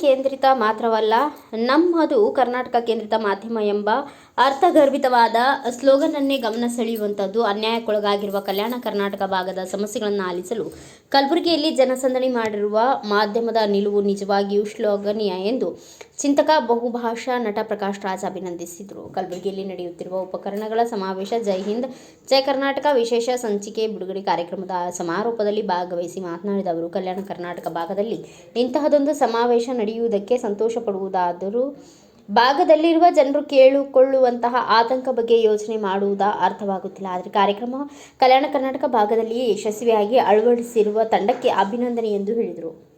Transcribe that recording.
ಕೇಂದ್ರಿತ ಮಾತ್ರವಲ್ಲ, ನಮ್ಮದು ಕರ್ನಾಟಕ ಕೇಂದ್ರಿತ ಮಾಧ್ಯಮ ಎಂಬ ಅರ್ಥಗರ್ಭಿತವಾದ ಸ್ಲೋಗನ್ನನ್ನೇ ಗಮನ ಸೆಳೆಯುವಂಥದ್ದು ಅನ್ಯಾಯಕ್ಕೊಳಗಾಗಿರುವ ಕಲ್ಯಾಣ ಕರ್ನಾಟಕ ಭಾಗದ ಸಮಸ್ಯೆಗಳನ್ನು ಆಲಿಸಲು ಕಲಬುರಗಿಯಲ್ಲಿ ಜನಸಂದಣಿ ಮಾಡಿರುವ ಮಾಧ್ಯಮದ ನಿಲುವು ನಿಜವಾಗಿಯೂ ಶ್ಲಾಘನೀಯ ಎಂದು ಚಿಂತಕ ಬಹುಭಾಷಾ ನಟ ಪ್ರಕಾಶ್ ರಾಜ್ ಅಭಿನಂದಿಸಿದರು. ಕಲಬುರಗಿಯಲ್ಲಿ ನಡೆಯುತ್ತಿರುವ ಉಪಕರಣಗಳ ಸಮಾವೇಶ ಜೈ ಹಿಂದ್, ಜೈ ಕರ್ನಾಟಕ ವಿಶೇಷ ಸಂಚಿಕೆ ಬಿಡುಗಡೆ ಕಾರ್ಯಕ್ರಮದ ಸಮಾರೋಪದಲ್ಲಿ ಭಾಗವಹಿಸಿ ಮಾತನಾಡಿದ ಅವರು, ಕಲ್ಯಾಣ ಕರ್ನಾಟಕ ಭಾಗದಲ್ಲಿ ಇಂತಹದೊಂದು ಸಮಾವೇಶ ನಡೆಯುವುದಕ್ಕೆ ಸಂತೋಷ ಪಡುವುದಾದರೂ ಭಾಗದಲ್ಲಿರುವ ಜನರು ಕೇಳಿಕೊಳ್ಳುವಂತಹ ಆತಂಕ ಬಗ್ಗೆ ಯೋಚನೆ ಮಾಡುವುದಾ ಅರ್ಥವಾಗುತ್ತಿಲ್ಲ. ಆದರೆ ಕಾರ್ಯಕ್ರಮ ಕಲ್ಯಾಣ ಕರ್ನಾಟಕ ಭಾಗದಲ್ಲಿಯೇ ಯಶಸ್ವಿಯಾಗಿ ಅಳವಡಿಸಿರುವ ತಂಡಕ್ಕೆ ಅಭಿನಂದನೆ ಎಂದು ಹೇಳಿದರು.